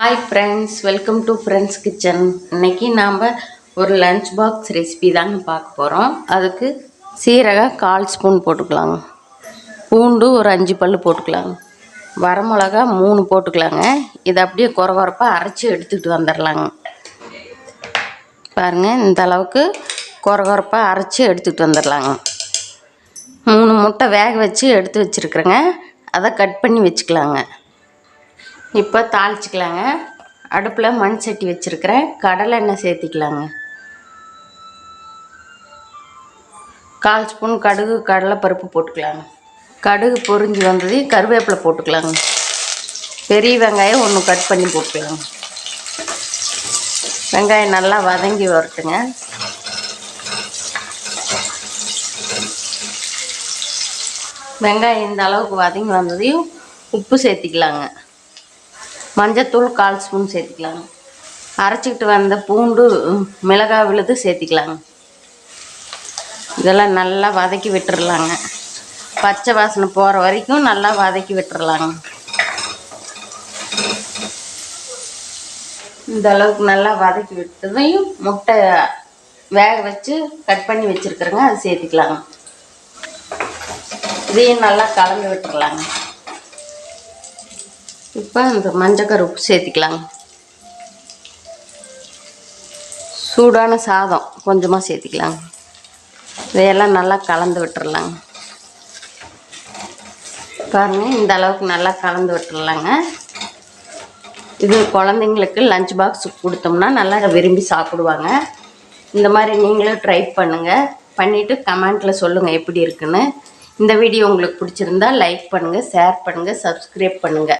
Hi friends welcome to friends kitchen இன்றைக்கி நாம் ஒரு லஞ்ச் பாக்ஸ் ரெசிபி தாங்க பார்க்க போகிறோம் அதுக்கு சீரகம் கால் ஸ்பூன் போட்டுக்கலாங்க. பூண்டு ஒரு அஞ்சு பல் போட்டுக்கலாங்க. வரமிளகா மூணு போட்டுக்கலாங்க. இதை அப்படியே குறை குறைப்பாக அரைச்சி எடுத்துகிட்டு வந்துடலாங்க பாருங்கள் இந்த அளவுக்கு குறை குறைப்பாக அரைச்சி எடுத்துகிட்டு வந்துடலாங்க மூணு முட்டை வேக வச்சு எடுத்து வச்சுருக்குறேங்க. அதை கட் பண்ணி வச்சுக்கலாங்க. இப்போ தாளிச்சிக்கலாங்க. அடுப்பில் மண் சட்டி வச்சுருக்கிறேன். கடலை எண்ணெய் சேர்த்திக்கலாங்க. கால் ஸ்பூன் கடுகு கடலைப்பருப்பு போட்டுக்கலாங்க. கடுகு பொரிஞ்சு வந்தது கருவேப்பிலை போட்டுக்கலாங்க. பெரிய வெங்காயம் ஒன்று கட் பண்ணி போட்டுக்கலாங்க. வெங்காயம் நல்லா வதங்கி வரட்டுங்க. வெங்காயம் இந்த அளவுக்கு வதங்கி வந்ததையும் உப்பு சேர்த்திக்கலாங்க. மஞ்சத்தூள் கால் ஸ்பூன் சேர்த்துக்கலாங்க. அரைச்சிக்கிட்டு வந்த பூண்டு மிளகாய் விழுது சேர்த்திக்கலாங்க. இதெல்லாம் நல்லா வதக்கி விட்டுறலாங்க. பச்சை வாசனை போகிற வரைக்கும் நல்லா வதக்கி விட்டுறலாங்க. இந்த அளவுக்கு நல்லா வதக்கி விட்டதையும் முட்டை வேக வச்சு கட் பண்ணி வச்சுருக்குறேங்க. அது சேர்த்திக்கலாங்க. இதையும் நல்லா கலந்து விட்டுறலாங்க இப்போ இந்த மஞ்சக்கரு உப்பு சேர்த்திக்கலாங்க. சூடான சாதம் கொஞ்சமாக சேர்த்திக்கலாங்க. இதையெல்லாம் நல்லா கலந்து விட்டுறலாங்க. பாருங்கள் இந்த அளவுக்கு நல்லா கலந்து விட்டுறலாங்க. இது குழந்தைங்களுக்கு லஞ்ச் பாக்ஸ் கொடுத்தோம்னா நல்லா விரும்பி சாப்பிடுவாங்க. இந்த மாதிரி நீங்களும் ட்ரை பண்ணுங்கள் பண்ணிவிட்டு கமெண்ட்டில் சொல்லுங்கள் எப்படி இருக்குன்னு. இந்த வீடியோ உங்களுக்கு பிடிச்சிருந்தா லைக் பண்ணுங்கள் ஷேர் பண்ணுங்கள் சப்ஸ்கிரைப் பண்ணுங்கள்